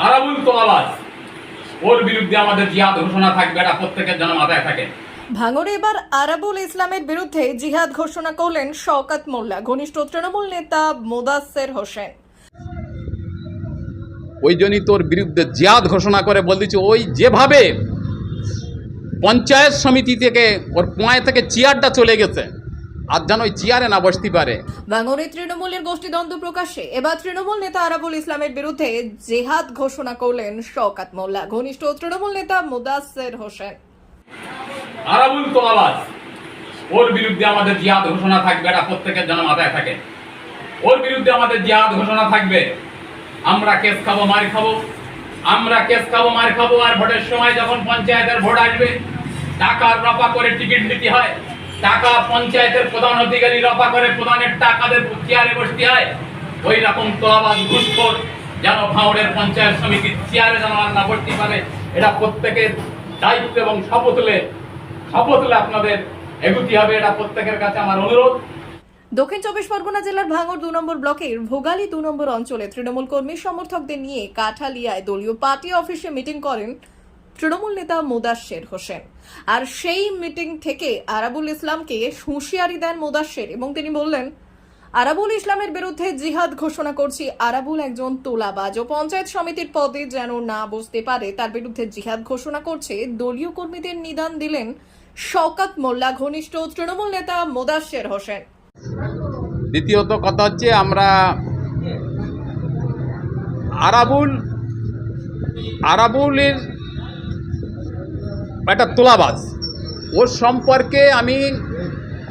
আরাবুল তো আওয়াজ ওর বিরুদ্ধে আমাদের জিহাদ ঘোষণা থাকবে এটা প্রত্যেকের যেন মাথায় থাকে। ভাঙড়ে এবার আরাবুল ইসলামের বিরুদ্ধে জিহাদ ঘোষণা করলেন শওকাত মোল্লা ঘনিষ্ঠ তৃণমূল নেতা মোদাসের হোসেন। ওই জন্যই তোর বিরুদ্ধে জিয়াদ ঘোষণা করে বল দিচ্ছে ওই যেভাবে পঞ্চায়েত সমিতি থেকে ওর পোঁয়ায় থেকে চেয়ারটা চলে গেছে আর যেন ওই চেয়ারে না বসতে পারে। ভাঙড়ে তৃণমূলের গোষ্ঠীদ্বন্দ্ব প্রকাশ্যে। এবার তৃণমূল নেতা আরাবুল ইসলামের বিরুদ্ধে জেহাদ ঘোষণা করলেন শওকাত মোল্লা। ঘনিষ্ঠ তৃণমূল নেতা মোদাসের হোসেন। আরাবুল তো আওয়াজ ওর বিরুদ্ধে আমাদের জিহাদ ঘোষণা থাকবে এটা প্রত্যেকের যেন মাথায় থাকে। ওর বিরুদ্ধে আমাদের জিহাদ ঘোষণা থাকবে। আমরা কেস খাব মার খাব। আমরা কেস খাব মার খাব। আর ভোটের সময় যখন পঞ্চায়েতের ভোট আসবে টাকা রপা করে টিকিট নিতে হয়। টাকা পঞ্চায়েতের প্রধান অধিকারী রপা করে প্রধানের টাকাদের চেয়ারে বসতে হয়। ওই রকম তো আওয়াজ ঘুষখোর যেন ভাঙড়ের পঞ্চায়েত সমিতির চেয়ারে যেন আর না বসতে পারে, এটা প্রত্যেকের দায়িত্ব এবং শপথ হলে শপথ হলে আপনাদের এগুতি হবে, এটা প্রত্যেকের কাছে আমার অনুরোধ। দক্ষিণ চব্বিশ পরগনা জেলার ভাঙর দু নম্বর ব্লকের ভোগালী দু নম্বর অঞ্চলে তৃণমূল কর্মী সমর্থকদের নিয়ে কাঠালিয়ায় দলীয় পার্টি অফিসে মিটিং করেন তৃণমূল নেতা মোদাশ্বের হোসেন। আর সেই মিটিং থেকে আরাবুল ইসলামকে হুঁশিয়ারি দেন মোদাশ্বের এবং তিনি বললেন, আরাবুল ইসলামের বিরুদ্ধে জিহাদ ঘোষণা করছি। আরাবুল একজন তোলাবাজ ও পঞ্চায়েত সমিতির পদে যেন না বসতে পারে, তার বিরুদ্ধে জিহাদ ঘোষণা করছে। দলীয় কর্মীদের নিদান দিলেন শওকাত মোল্লা, ঘনিষ্ঠ তৃণমূল নেতা মোদাশ্বের হোসেন। দ্বিতীয়ত কথা হচ্ছে, আমরা আরাবুল, আরাবুলের একটা তোলাবাজ। ওর সম্পর্কে আমি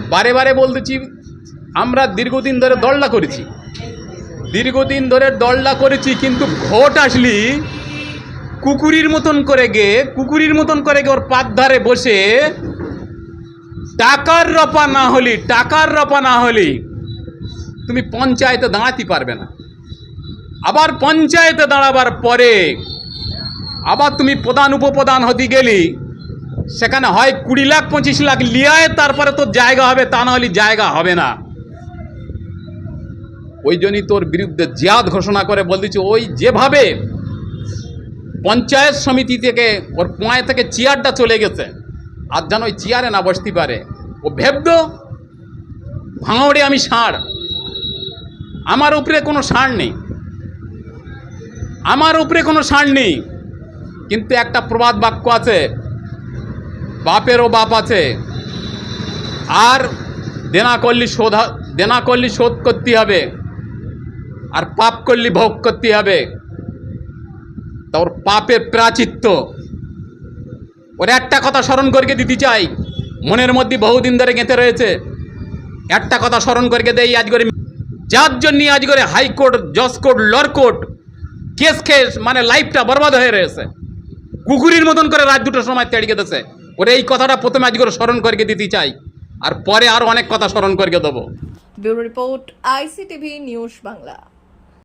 বারে বারে বলতেছি, আমরা দীর্ঘদিন ধরে দলটা করেছি। দীর্ঘদিন ধরে দলটা করেছি, কিন্তু ভোট আসলি কুকুরির মতন করে গে, কুকুরির মতন করে গে ওর পাত ধারে বসে। টাকার রপা না হলি, টাকার রপা না হলি, তুমি পঞ্চায়েতে দাঁড়াতে পারবে না। আবার পঞ্চায়েতে দাঁড়াবার পরে আবার তুমি প্রধান, উপপ্রধান হতে গেলি সেখানে হয় কুড়ি লাখ, পঁচিশ লাখ, লিয়ায় তারপরে তোর জায়গা হবে, তা নাহলে জায়গা হবে না। ওই জন্যই তোর বিরুদ্ধে জিয়াদ ঘোষণা করে বল দিচ্ছে, ওই যেভাবে পঞ্চায়েত সমিতি থেকে, ওর পোঁয়ায় থেকে চেয়ারটা চলে গেছে, আর যেন ওই চেয়ারে না বসতে পারে। ও ভেবদ ভাঙড়ে আমি ষাঁড় আমার উপরে কোনো ষাঁড় নেই। আমার উপরে কোনো ষাঁড় নেই। কিন্তু একটা প্রবাদ বাক্য আছে বাপেরও বাপ আছে। আর দেনা করলি শোধ দেনা করলি শোধ করতে হবে। আর পাপ করলি ভোগ করতে হবে। তা ওর পাপের প্রাচিত্য ওর একটা কথা স্মরণ করে দিতে চাই। মনের মধ্যে বহুদিন ধরে গেঁথে রয়েছে। একটা কথা স্মরণ করে দেই, আজ করে যার জন্য আজ করে হাইকোর্ট জজ court lower court case case মানে লাইফটা বরবাদ হয়ে রয়েছে। কুকুরির মতন করে রাত দুটোর সময় তেড়ে গেতেছে ওরে এই কথাটা প্রথমে আজ করে স্মরণ করে দিতে চাই। আর পরে আরও অনেক কথা স্মরণ করে দেবো। Bureau report ICTV news Bangla.